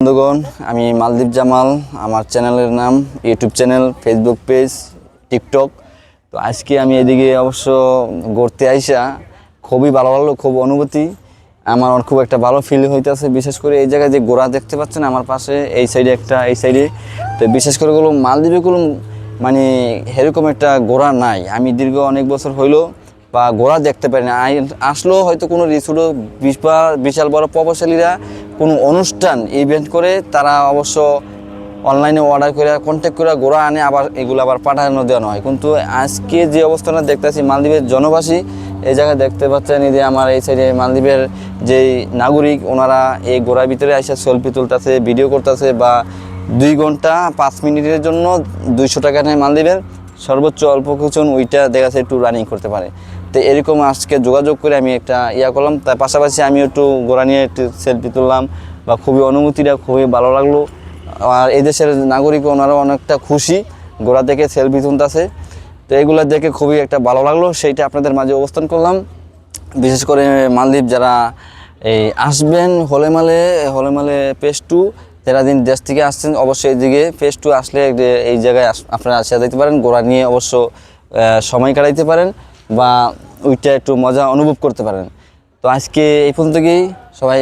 বন্ধুগণ, আমি মালদীপ জামাল, আমার চ্যানেলের নাম, YouTube channel, Facebook page, TikTok. তো আজকে আমি এদিকে অবশ্য ঘুরতে আইসা খুবই ভালো লাগল, খুব অনুভূতি। আমার খুব একটা ভালো ফিল হইতেছে, বিশেষ করে এই জায়গায় যে গোড়া দেখতে পাচ্ছেন আমার পাশে, এই সাইডে একটা, এই সাইডে তো বিশেষ করে গুলো মালদ্বীপে কোনো মানে এরকম একটা গোড়া নাই। আমি দীর্ঘ অনেক বছর হইল বা গোড়া দেখতে পারি না। আসলেও হয়তো কোনো রিসোর্টও বিশাল বড় প্রভাবশালীরা কোনো অনুষ্ঠান ইভেন্ট করে তারা অবশ্য অনলাইনে অর্ডার করে কন্ট্যাক্ট করে গোড়া আনে, আবার এগুলো আবার পাঠানো দেওয়া হয়। কিন্তু আজকে যে অবস্থাটা দেখতেছি মালদ্বীপের জনবাসী, এই জায়গায় দেখতে পাচ্ছেন এই যে আমার এই সাইডে মালদ্বীপের যেই নাগরিক, ওনারা এই গোড়ার ভিতরে এসে সেলফি তুলতেছে ভিডিও করতেছে বা দুই ঘণ্টা, পাঁচ মিনিটের জন্য দুইশো টাকা নেয় মালদ্বীপের। সর্বোচ্চ অল্প কিছু ওইটা দেখা যাচ্ছে একটু রানিং করতে পারে। তো এরকম আজকে যোগাযোগ করে আমি একটা ইয়া করলাম। তার পাশাপাশি আমি একটু গোড়া নিয়ে একটু সেলফি তুললাম বা খুবই অনুভূতিটা খুবই ভালো লাগল। আর এই দেশের নাগরিক ওনারা অনেকটা খুশি গোড়া থেকে সেলফি তুলতেছে। তো এগুলো দেখে খুবই একটা ভালো লাগল। সেইটা আপনাদের মাঝে অবস্থান করলাম। বিশেষ করে মালদ্বীপ যারা এই আসবেন হলেমালে হলেমালে পেজ টু যারা দিন দেশ থেকে আসছেন অবশ্যই এদিকে পেজ টু আসলে এই জায়গায় আপনারা আসা দিতে পারেন। গোড়া নিয়ে অবশ্য সময় কাটাইতে পারেন। বা ওইটা একটু মজা অনুভব করতে পারেন। তো আজকে এই পর্যন্ত গিয়েই সবাই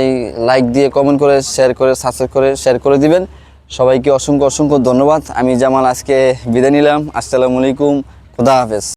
লাইক দিয়ে কমেন্ট করে শেয়ার করে সাবস্ক্রাইব করে শেয়ার করে দিবেন। সবাইকে অসংখ্য অসংখ্য ধন্যবাদ। আমি জামাল আজকে বিদায় নিলাম। আসসালামু আলাইকুম। খুদা হাফেজ।